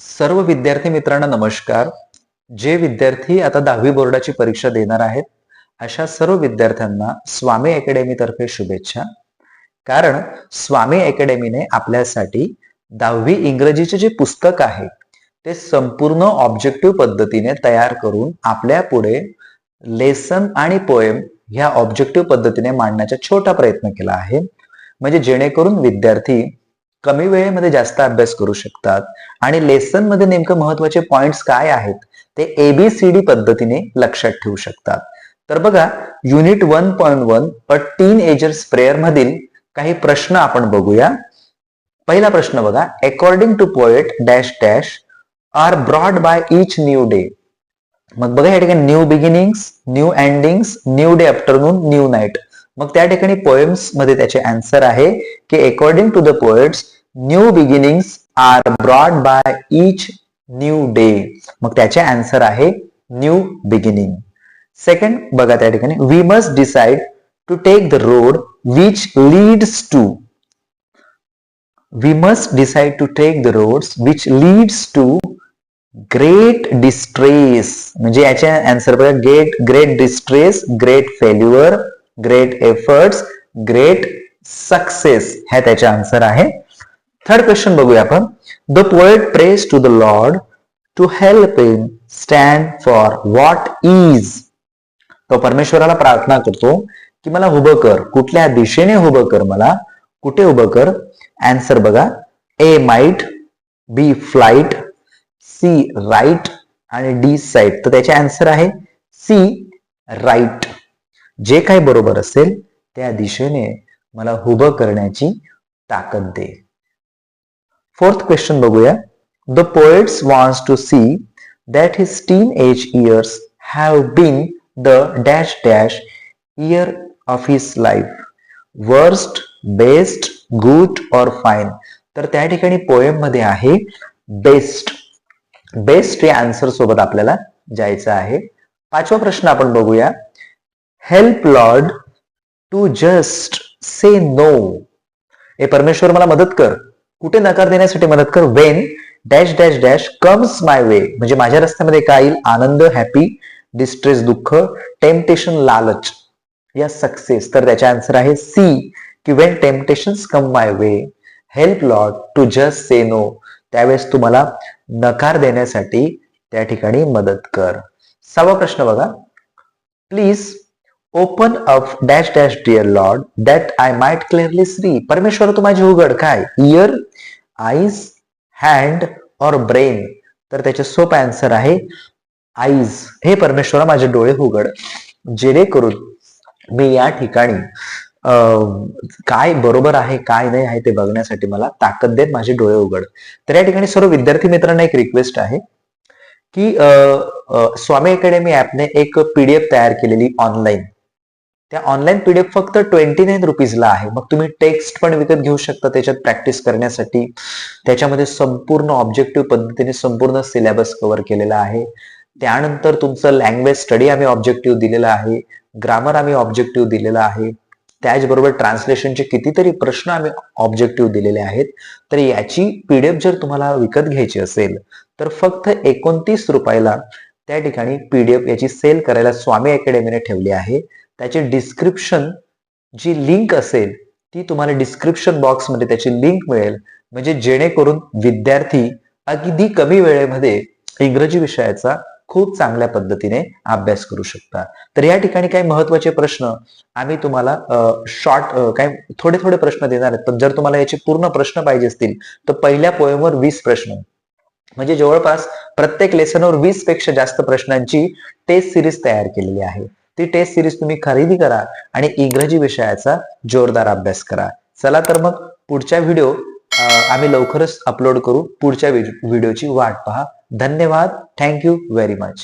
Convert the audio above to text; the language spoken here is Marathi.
सर्व विद्यार्थी मित्रांना नमस्कार. जे विद्यार्थी आता दहावी बोर्डाची परीक्षा देणार आहेत अशा सर्व विद्यार्थ्यांना स्वामी अकॅडमीतर्फे शुभेच्छा. कारण स्वामी अकॅडमीने आपल्यासाठी दहावी इंग्रजीचे जे पुस्तक आहे ते संपूर्ण ऑब्जेक्टिव्ह पद्धतीने तयार करून आपल्या पुढे लेसन आणि पोएम ह्या ऑब्जेक्टिव्ह पद्धतीने मांडण्याचा छोटा प्रयत्न केला आहे. म्हणजे जेणेकरून विद्यार्थी कमी वेळेमध्ये जास्त अभ्यास करू शकतात. आणि लेसनमध्ये नेमकं महत्त्वाचे पॉइंट्स काय आहेत ते एबीसीडी पद्धतीने लक्षात ठेवू शकतात. तर बघा unit one point one a teenager's prayer मधील काही प्रश्न आपण बघूया. पहिला प्रश्न बघा according to poet dash dash are brought by each new day मग बघा या ठिकाणी new beginnings new endings new day afternoon new night मग त्या ठिकाणी पोएम्समध्ये त्याचे आन्सर आहे की according to the poet's new beginnings are brought by each new day मग त्याचे आन्सर आहे न्यू बिगिनिंग सेकंड बघा त्या ठिकाणी we must decide to take the road which leads to we must decide to take the roads which leads to great distress म्हणजे याचे आन्सर बघा great great distress great failure great efforts great success ह्या त्याचे आन्सर आहे. थर्ड क्वेश्चन बघूया आपण. The poet prays to the Lord to help in stand for what is तो परमेश्वराला प्रार्थना करतो की मला उभं कर. कुठल्या दिशेने उभं कर मला? कुठे उभं कर? आन्सर बघा. A might B flight C right आणि डी साईट तर त्याचे आन्सर आहे सी राईट जे काही बरोबर असेल त्या दिशेने मला उभं करण्याची ताकद दे. फोर्थ क्वेश्चन बघूया. The poet's wants to see that his teenage years have been the dash dash year of his life worst best good और फाईन तर त्या ठिकाणी पोएममध्ये आहे बेस्ट बेस्ट या आन्सर सोबत आपल्याला जायचं आहे. पाचवा प्रश्न आपण बघूया. Help Lord to just say no ए परमेश्वर मला मदत कर. कुठे नकार देण्यासाठी मदत कर? When dash dash dash comes my way म्हणजे माझ्या रस्त्यामध्ये काय येईल? आनंद हॅपी डिस्ट्रेस दुःख टेम्पटेशन लालच. या सक्सेस तर त्याचा आन्सर आहे सी की when temptation come my way help Lord to just say no त्यावेळेस तुम्हाला नकार देण्यासाठी त्या ठिकाणी मदत कर. सहावा प्रश्न बघा. Please open up dash dash dear Lord that I might clearly see परमेश्वर तू माझी उघड काय इयर आईज हँड और ब्रेन तर त्याचे सोप आन्सर आहे आईज हे परमेश्वरा माझे डोळे उघड जेणेकरून मी या ठिकाणी काय बरोबर आहे काय नाही आहे ते बघण्यासाठी मला ताकद देत माझे डोळे उघड तर या ठिकाणी सर्व विद्यार्थी मित्रांना एक रिक्वेस्ट आहे की स्वामी अकॅडमी ऍपने एक पीडीएफ तयार केलेली ऑनलाईन त्या ऑनलाईन पीडीएफ फक्त ट्वेंटी नाईन रुपीजला आहे. मग तुम्ही टेक्स्ट पण विकत घेऊ शकता त्याच्यात प्रॅक्टिस करण्यासाठी. त्याच्यामध्ये संपूर्ण ऑब्जेक्टिव्ह पद्धतीने संपूर्ण सिलेबस कव्हर केलेला आहे. त्यानंतर तुमचं लँग्वेज स्टडी आम्ही ऑब्जेक्टिव्ह दिलेला आहे. ग्रामर आम्ही ऑब्जेक्टिव्ह दिलेला आहे. त्याचबरोबर ट्रान्सलेशनचे कितीतरी प्रश्न आम्ही ऑब्जेक्टिव्ह दिलेले आहेत. तर याची पीडीएफ जर तुम्हाला विकत घ्यायची असेल तर फक्त एकोणतीस रुपयाला त्या ठिकाणी पीडीएफ याची सेल करायला स्वामी अकॅडमीने ठेवली आहे. त्याची डिस्क्रिप्शन जी लिंक असेल ती तुम्हाला डिस्क्रिप्शन बॉक्समध्ये त्याची लिंक मिळेल. म्हणजे जेणेकरून विद्यार्थी अगदी कमी वेळेमध्ये इंग्रजी विषयाचा खूप चांगल्या पद्धतीने अभ्यास करू शकता तर या ठिकाणी काही महत्त्वाचे प्रश्न आम्ही तुम्हाला शॉर्ट काय थोडे थोडे प्रश्न देणार आहेत. पण जर तुम्हाला याचे पूर्ण प्रश्न पाहिजे असतील तर पहिल्या पोएमवर वीस प्रश्न. म्हणजे जवळपास प्रत्येक लेसनवर वीसपेक्षा जास्त प्रश्नांची टेस्ट सिरीज तयार केलेली आहे. ती टेस्ट सिरीज तुम्ही खरेदी करा आणि इंग्रजी विषयाचा जोरदार अभ्यास करा. चला तर मग पुढच्या व्हिडिओ आम्ही लवकरच अपलोड करू. पुढच्या व्हिडिओची वाट पहा. धन्यवाद. Thank you very much